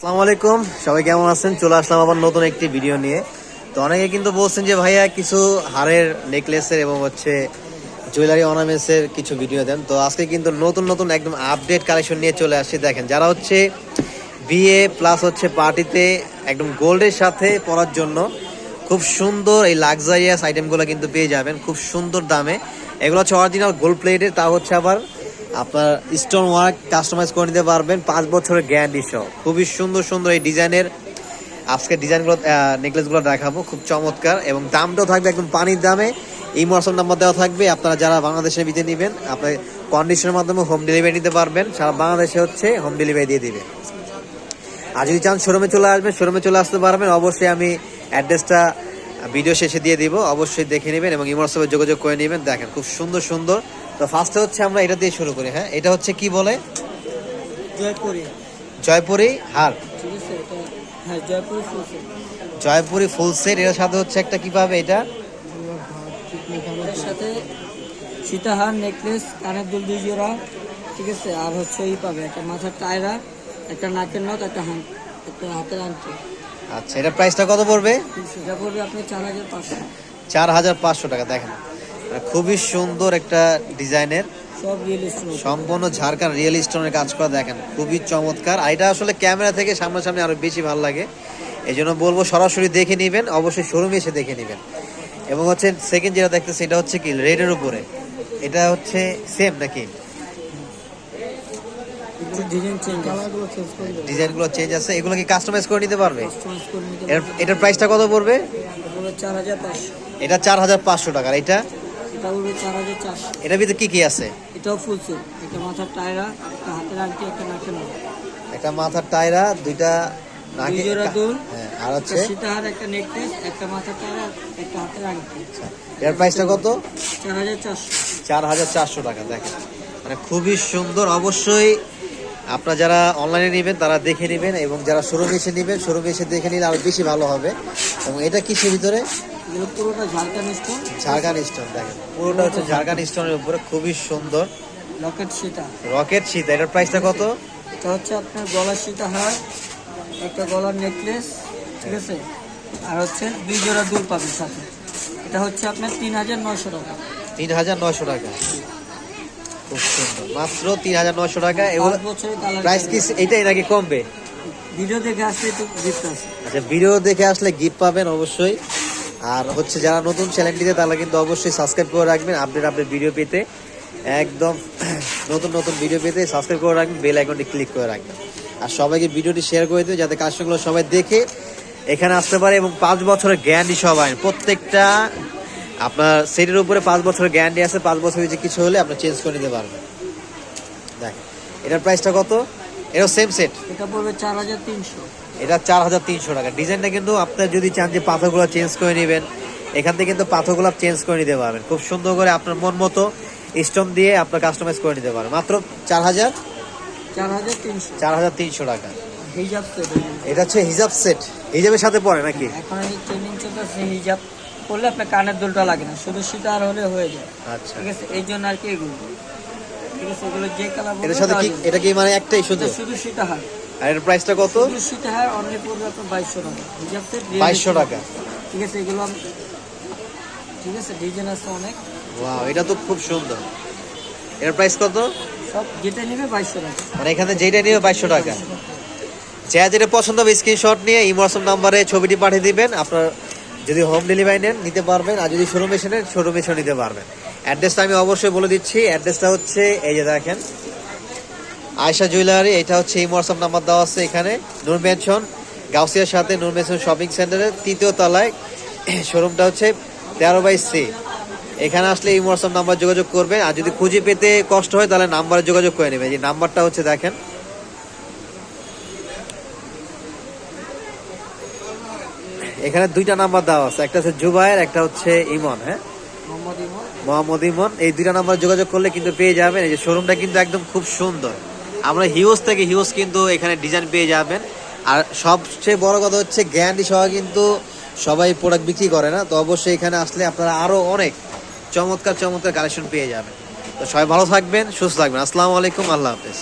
আসসালামু আলাইকুম। সবাই কেমন আছেন? চলে আসলাম আবার নতুন একটি ভিডিও নিয়ে। তো অনেকে কিন্তু বলছেন যে, ভাইয়া, কিছু হারের নেকলেসের এবং হচ্ছে জুয়েলারি অর্নামেন্টসের কিছু ভিডিও দেন। তো আজকে কিন্তু নতুন নতুন একদম আপডেট কালেকশন নিয়ে চলে আসছি। দেখেন, যারা হচ্ছে বিয়ে প্লাস হচ্ছে পার্টিতে একদম গোল্ডের সাথে পরার জন্য খুব সুন্দর এই লাক্সারিয়াস আইটেমগুলো কিন্তু পেয়ে যাবেন। খুব সুন্দর দামে। এগুলো হচ্ছে অরিজিনাল গোল্ড প্লেটের তা হচ্ছে আবার আপনার স্টোন ওয়ার্ক কাস্টমাইজ করে নিতে পারবেন পাঁচ বছরের গ্যারান্টি সহ। খুবই সুন্দর সুন্দর এই ডিজাইনের আজকে ডিজাইনগুলো নেকলেসগুলো দেখাবো, খুব চমৎকার এবং দামটাও থাকবে একদম পানির দামে। এই মরসুম নাম্বার দেওয়া থাকবে, আপনারা যারা বাংলাদেশে ভিতরে নেবেন আপনি কন্ডিশনের মাধ্যমে হোম ডেলিভারি নিতে পারবেন। সারা বাংলাদেশে হচ্ছে হোম ডেলিভারি দিয়ে দিবে। আর যদি চান শোরুমে চলে আসবেন শোরুমে চলে আসতে পারবেন, অবশ্যই আমি অ্যাড্রেসটা ভিডিও শেষে দিয়ে দিব। অবশ্যই দেখে নেবেন এবং ইমোটসবে যোগাযোগ করে নেবেন। দেখেন, খুব সুন্দর সুন্দর। তো ফার্স্টে হচ্ছে আমরা এটা দিয়ে শুরু করি হ্যাঁ? এটা হচ্ছে কি বলে? জয়পুরি। জয়পুরি হার। ঠিক আছে এটা হ্যাঁ জয়পুরি ফুল সেট। এর সাথে হচ্ছে একটা কি পাবে এটা? সাথে সীতাহার নেকলেস কানের দুল দুই জোড়া ঠিক আছে? আর হচ্ছে এই পাবে একটা মাথার টায়রা একটা নাকের নথ একটা একটা হাতের আংটি। আচ্ছা এটা প্রাইসটা কত পড়বে? সেটা পড়বে আপনি চার হাজার পাঁচশো। চার হাজার পাঁচশো টাকা দেখেন। খুবই সুন্দর একটা ডিজাইনের। সম্পূর্ণ ঝাড়খান রিয়েল স্টোনের কাজ করা দেখেন খুবই চমৎকার। আর এটা আসলে ক্যামেরা থেকে সামনাসামনি আরও বেশি ভালো লাগে। এই জন্য বলব সরাসরি দেখে নেবেন অবশ্যই শোরুমে এসে দেখে নেবেন। এবং হচ্ছে সেকেন্ড যেটা দেখতেছি এটা হচ্ছে কি রেডের উপরে। এটা হচ্ছে সেম নাকি? ডিজাইনগুলো চেঞ্জ আছে। এগুলো কি কাস্টমাইজ করে নিতে পারবে? এটার প্রাইসটা কত পড়বে? এটা চার হাজার পাঁচশো। এটা চার হাজার পাঁচশো টাকার এটা? এটা চার হাজার চারশো এটার ভিতরে কি কি আছে? এটাও ফুল সেট একটা মাথার টায়রা একটা হাতের আংটি একটা নাকের একটা মাথার টায়রা দুইটা নাকে জোড়া দুল হ্যাঁ আর হচ্ছে? সীতাহার একটা নেকলেস একটা মাথার টায়রা একটা হাতের আংটি। এর প্রাইসটা কত? চার হাজার চারশো। চার হাজার চারশো টাকা দেখেন। মানে খুবই সুন্দর অবশ্যই আপনারা যারা অনলাইনে নেবেন তারা দেখে নেবেন এবং যারা শোরুমে এসে নেবেন শোরুমে এসে দেখে নিলে আরও বেশি ভালো হবে। এবং এটা কিসের ভিতরে? পুরোটা ঝাড়খান্ড স্টোন? ঝাড়খান স্টোন দেখেন। পুরোটা হচ্ছে ঝাড়খান স্টোনের উপরে খুবই সুন্দর। সীতা। রকেট শীত এটার প্রাইসটা কত? এটা হচ্ছে আপনার গলার একটা গলার নেকলেস ঠিক আছে? আর হচ্ছে দুই জোড়া দুল পাবেন সাথে। এটা হচ্ছে আপনার তিন হাজার নয়শো টাকা। তিন হাজার নয়শো টাকা। খুব সুন্দর। মাত্র তিন হাজার নয়শো টাকা। এগুলো প্রাইস কি এটাই নাকি কমবে? ভিডিও দেখে আসলে একটু গিফট আছে। আচ্ছা ভিডিও দেখে আসলে গিফট পাবেন অবশ্যই। আর হচ্ছে যারা নতুন চ্যানেলটিতে তারা কিন্তু অবশ্যই সাবস্ক্রাইব করে রাখবেন আপডেট আপডেট ভিডিও পেতে। একদম নতুন নতুন ভিডিও পেতে সাবস্ক্রাইব করে রাখবেন বেল আইকনটি ক্লিক করে রাখবেন। আর সবাইকে ভিডিওটি শেয়ার করে দেবে যাতে কাস্টমারগুলো সবাই দেখে এখানে আসতে পারে এবং পাঁচ বছরের গ্যারান্টি সবাই। প্রত্যেকটা আপনার সেটের উপরে পাঁচ বছরের গ্যারান্টি আছে, পাঁচ বছরের যে কিছু হলে আপনি চেঞ্জ করে নিতে পারবেন। দেখ এটার প্রাইসটা কত? এটাও সেম সেট এটা পড়বে চার হাজার তিনশো। এটা চার হাজার তিনশো টাকা। ডিজাইনটা কিন্তু আপনার যদি চান যে পাথরগুলো চেঞ্জ করে নেবেন এখান থেকে কিন্তু পাথরগুলো চেঞ্জ করে নিতে পারবেন। খুব সুন্দর করে আপনার মন মতো স্টোন দিয়ে আপনার কাস্টমাইজ করে নিতে পারবেন। মাত্র চার হাজার? চার হাজার তিনশো। টাকা। হিজাব সেট এটা হচ্ছে হিজাব সেট হিজাবের সাথে পড়ে নাকি? এখন এই ট্রেনিং চলতেছে হিজাব করলে আপনার কানের দুলটা লাগে না। শুধু সীতাহার হলে হয়ে যায়। আচ্ছা। ঠিক আছে? এই জন্য আর কি এগুলো। ঠিক আছে এগুলো যে কালার এটার সাথে কি এটা কি মানে একটাই শুধু? শুধু সীতাহার আর এর প্রাইসটা কত? শুধু সীতাহার অনলি পড়বে আপনার বাইশশো টাকা। হিজাব সেট বাইশশো টাকা। ঠিক আছে এগুলো ঠিক আছে ডিজাইন আছে অনেক। ওয়াও এটা তো খুব সুন্দর। এর প্রাইস কত? সব যেটা নেবে বাইশশো টাকা। মানে এখানে যেটা নিবে বাইশশো টাকা। যা যেটা পছন্দ হবে স্ক্রিনশট নিয়ে ইমোশন নাম্বারে ছবিটি পাঠিয়ে দিবেন। আপনার যদি হোম ডেলিভারি নেন নিতে পারবেন। আর যদি শোরুম এসে নেন শোরুম এসে নিতে পারবেন। অ্যাড্রেসটা আমি অবশ্যই বলে দিচ্ছি। অ্যাড্রেসটা হচ্ছে, এই যে দেখেন আয়সা জুয়েলারি, এটা হচ্ছে এই হোয়াটসঅ্যাপ নাম্বার দেওয়া আছে এখানে, নূর মেনশন গাউসিয়ার সাথে নূর মেনশন শপিং সেন্টারের তৃতীয় তলায়। শোরুমটা হচ্ছে তেরো বাই সি। এখানে আসলে এই হোয়াটসঅ্যাপ নাম্বার যোগাযোগ করবেন, আর যদি খুঁজে পেতে কষ্ট হয়, তাহলে নাম্বারে যোগাযোগ করে নেবেন। যে নাম্বারটা হচ্ছে দেখেন। এখানে দুইটা নাম্বার দেওয়া আছে, একটা হচ্ছে জুবায়ের একটা হচ্ছে ইমন হ্যাঁ? মোহাম্মদ ইমন এই দুইটা নাম্বার যোগাযোগ করলে কিন্তু পেয়ে যাবেন। এই যে শোরুমটা কিন্তু একদম খুব সুন্দর। আমরা হিউজ থেকে হিউজ কিন্তু এখানে ডিজাইন পেয়ে যাবেন। আর সবচেয়ে বড় কথা হচ্ছে গ্যারান্টি সহ কিন্তু সবাই প্রোডাক্ট বিক্রি করে না। তো অবশ্যই এখানে আসলে আপনারা আরও অনেক চমৎকার চমৎকার কালেকশন পেয়ে যাবেন। তো সবাই ভালো থাকবেন, সুস্থ থাকবেন। আসসালামু আলাইকুম, আল্লাহ হাফেজ।